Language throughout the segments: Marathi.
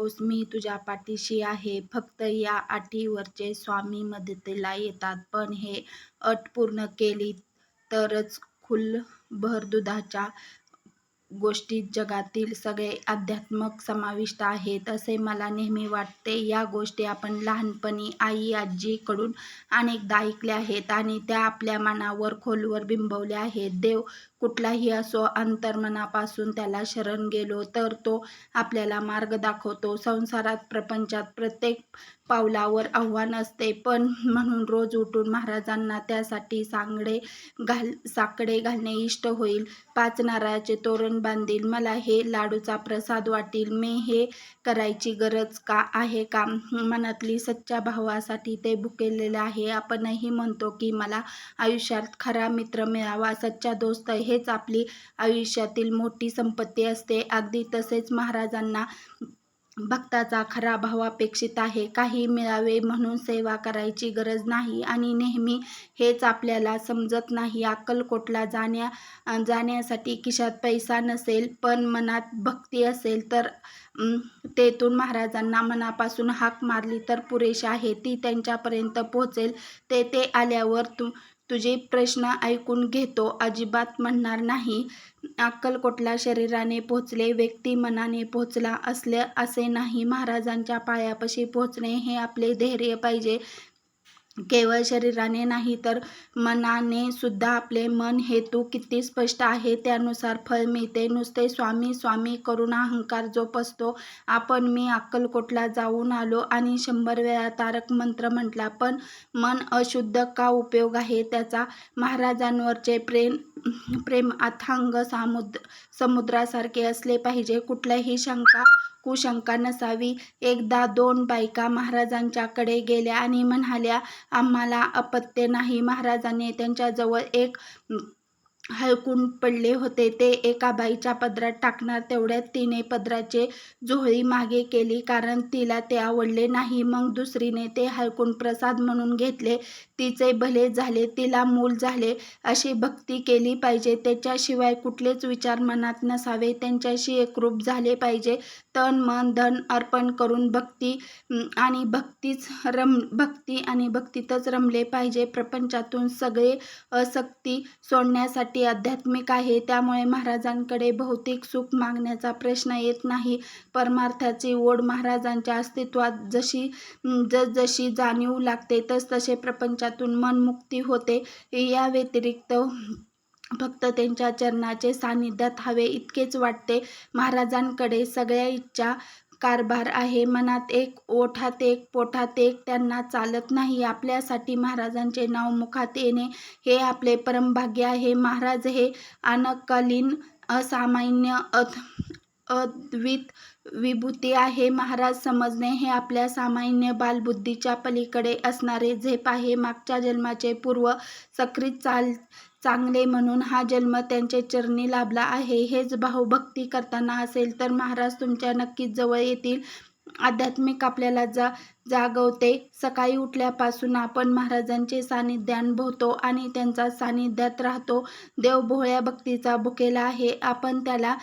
नकोस मी तुझ्या पाठीशी आहे. फक्त या अटीवरचे स्वामी मदतीला येतात. पण हे अट पूर्ण केली तरच खुल भर दुधाच्या गोष्टीत जगातील सगळे अध्यात्मक समाविष्ट आहेत असे मला नेहमी वाटते. या गोष्टी आपण लहानपणी आई आजीकडून अनेकदा ऐकल्या आहेत आणि त्या आपल्या मनावर खोलवर बिंबवल्या आहेत. देव कुठलाही असो अंतर्मनापासून त्याला शरण गेलो तर तो आपल्याला मार्ग दाखवतो. संसारात प्रपंचात प्रत्येक पावलावर आव्हान असते. पण म्हणून रोज उठून महाराजांना त्यासाठी सांगडे घाल साकडे घालणे इष्ट होईल. पाच नारळाचे तोरण बांधील. मला हे लाडूचा प्रसाद वाटील. मी हे करायची गरज का आहे का? मनातली सच्च्या भावासाठी ते भुकेलेलं आहे. आपणही म्हणतो की मला आयुष्यात खरा मित्र मिळावा. सच्चा दोस्त हेच आपली आयुष्यातील मोठी संपत्ती असते. अगदी तसेच महाराजांना भक्ताचा खरा भाव अपेक्षित आहे. काही मिळावे म्हणून सेवा करायची गरज नाही आणि नेहमी हेच आपल्याला समजत नाही. अक्कलकोटला जाण्या जाण्यासाठी खिशात पैसा नसेल पण मनात भक्ती असेल तर तेथून महाराजांना मनापासून हाक मारली तर पुरेशी आहे. ती त्यांच्यापर्यंत पोहोचेल. ते ते आल्यावर तू तुझे प्रश्न ऐकून घेतो अजिबात म्हणणार नाही. अक्कलकोटला शरीराने पोचले व्यक्ती मनाने पोचला असले असे नाही महाराजांच्या पायापाशी पोचणे हे आपले धैर्य पाहिजे. केवळ शरीराने नाही तर मनाने सुद्धा आपले मन हेतू किती स्पष्ट आहे त्यानुसार फळ मिळते. नुसते स्वामी स्वामी करून अहंकार जोपासतो. आपण मी अक्कलकोटला जाऊन आलो आणि शंभर वेळा तारक मंत्र म्हटला पण मन अशुद्ध का उपयोग आहे? त्याचा महाराजांवरचे प्रेम प्रेम अथांग सामुद्र समुद्रासारखे असले पाहिजे. कुठल्याही शंका कुशंका नसावी. एकदा दोन बायका महाराजांच्याकडे गेल्या आणि म्हणाल्या आम्हाला अपत्य नाही महाराजांनी त्यांच्याजवळ एक हलकून पडले होते. ते एका बाईच्या पदरात टाकणार तेवढ्यात तिने पदराचे झोळी मागे केली कारण तिला ते आवडले नाही. मग दुसरीने ते हलकून प्रसाद म्हणून घेतले. तिचे भले झाले तिला मूल झाले अशी भक्ती केली पाहिजे. त्याच्याशिवाय कुठलेच विचार मनात नसावे. त्यांच्याशी एकरूप झाले पाहिजे. तन मन धन अर्पण करून भक्ती आणि भक्तीच रम भक्ती आणि भक्तीतच रमले पाहिजे. प्रपंचातून सगळे असक्ती सोडण्यासाठी आध्यात्मिक आहे. त्यामुळे महाराजांकडे भौतिक सुख मागण्याचा प्रश्न येत नाही. परमार्थाची ओढ महाराजांच्या अस्तित्वात जशी जशी जाणीव लागते तसतसे प्रपंचातून मन मुक्ती होते. या व्यतिरिक्त फक्त त्यांच्या चरणाचे सानिध्यात हवे इतकेच वाटते. महाराजांकडे सगळ्या इच्छा कारभार आहे. मनात एक ओठात एक पोठात एक. त्यांना चालत नाही. आपल्यासाठी महाराजांचे नाव मुखात येणे हे आपले परमभाग्य आहे. महाराज हे अनकालीन असामान्य अथ अद्वित विभूती आहे. महाराज समजणे हे आपल्या सामान्य बालबुद्धीच्या पलीकडे असणारे झेप आहे. मागच्या जन्माचे पूर्व सक्रित चाल चांगले म्हणून हा जन्म त्यांचे चरणी लाभला आहे. हेच भावभक्ती करताना असेल तर महाराज तुमच्या नक्कीच जवळ येतील. आध्यात्मिक आपल्याला जा जागवते. सकाळी उठल्यापासून आपण महाराजांचे सानिध्य अनुभवतो आणि त्यांचा सानिध्यात राहतो. देव भोळ्या भक्तीचा भुकेला आहे. आपण त्याला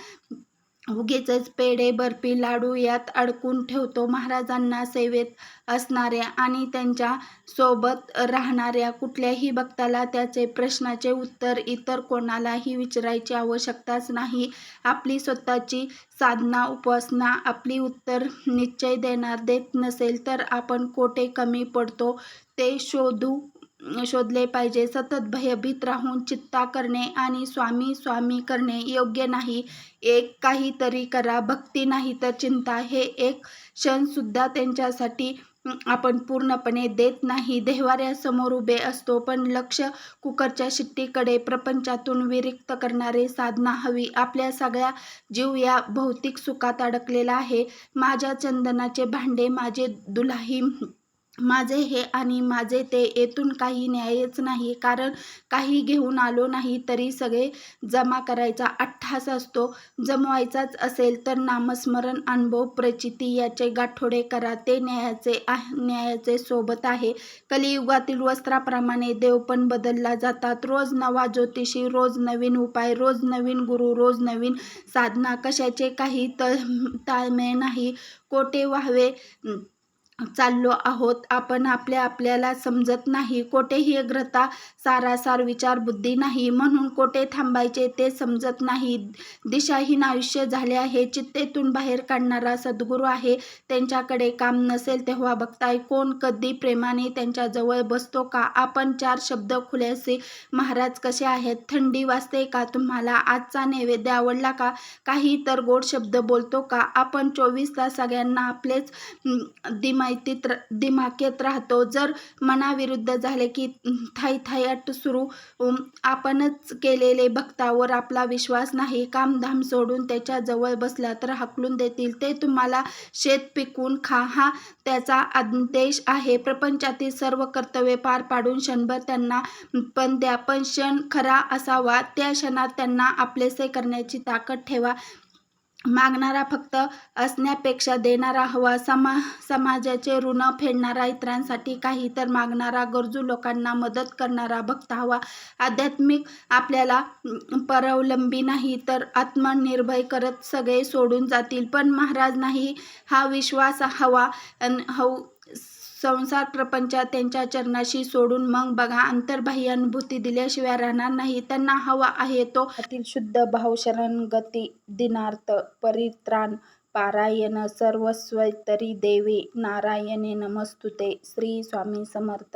उगीचच पेढे बर्फी लाडू यात अडकून ठेवतो महाराजांना सेवेत असणाऱ्या आणि त्यांच्यासोबत राहणाऱ्या. कुठल्याही भक्ताला त्याचे प्रश्नाचे उत्तर इतर कोणालाही विचारायची आवश्यकताच नाही. आपली स्वतःची साधना उपासना आपली उत्तर निश्चय देणार देत नसेल तर आपण कोठे कमी पडतो ते शोधू शोधले पाहिजे. सतत भयभीत राहून चित्ता करणे आणि स्वामी स्वामी करणे योग्य नाही. एक काहीतरी करा भक्ती नाही तर चिंता. हे एक क्षणसुद्धा त्यांच्यासाठी आपण पूर्णपणे देत नाही. देहवाऱ्यासमोर उभे असतो पण लक्ष कुकरच्या शिट्टीकडे. प्रपंचातून विरिक्त करणारे साधना हवी. आपल्या सगळ्या जीव या भौतिक सुखात अडकलेला आहे. माझ्या चंदनाचे भांडे माझे दुलाही माझे हे आणि माझे ते येथून काही न्यायच नाही. कारण काही घेऊन आलो नाही तरी सगळे जमा करायचा अठ्ठास असतो. जमवायचाच असेल तर नामस्मरण अनुभव प्रचिती याचे गाठोडे करा. ते न्यायाचे आह न्यायाचे सोबत आहे. कलियुगातील वस्त्राप्रमाणे देव पण बदलला जातात. रोज नवा ज्योतिषी रोज नवीन उपाय रोज नवीन गुरु रोज नवीन साधना. कशाचे काही त ताळमेळ नाही. कोटे व्हावे? चाललो आहोत. आपण आपल्या आपल्याला समजत नाही. कोठेही अग्रता सारासार विचार बुद्धी नाही. म्हणून कोठे थांबायचे ते समजत नाही. दिशाहीन आयुष्य झाले आहे. चित्तेतून बाहेर काढणारा सद्गुरू आहे. त्यांच्याकडे काम नसेल तेव्हा बघताय कोण कधी प्रेमाने त्यांच्या जवळ बसतो का? आपण चार शब्द खुल्यासे महाराज कसे आहेत? थंडी वाजते का? तुम्हाला आजचा नैवेद्य आवडला का? काही तर गोड शब्द बोलतो का? आपण चोवीस तास सगळ्यांना आपलेच माहितीत दिमाकेत राहतो. जर मनाविरुद्ध झाले की थाई थायट सुरू आपणच केलेले भक्तावर आपला विश्वास नाही कामधाम सोडून त्याच्याजवळ बसला तर हाकलून देतील. ते तुम्हाला शेत पिकवून खा. हा त्याचा आदेश आहे. प्रपंचातील सर्व कर्तव्ये पार पाडून क्षणभर त्यांना पण द्या. पण क्षण खरा असावा. त्या क्षणात त्यांना आपलेसे करण्याची ताकद ठेवा. मागणारा फक्त असण्यापेक्षा देणारा हवा समा समाजाचे ऋण फेडणारा इतरांसाठी काही तर मागणारा गरजू लोकांना मदत करणारा भक्त हवा. आध्यात्मिक आपल्याला परावलंबी नाही तर आत्मनिर्भय करत सगळे सोडून जातील. पण महाराज नाही हा विश्वास हवा हव संसार प्रपंचात त्यांच्या चरणाशी सोडून मग बघा अंतर्बाह्य अनुभूती दिल्याशिवाय राहणार नाही. त्यांना हवा आहे तो अतिल शुद्ध भाव शरण गती दिनार्थ परित्राण पारायण सर्वस्व तरी देवे नारायणे नमस्तुते श्री स्वामी समर्थ.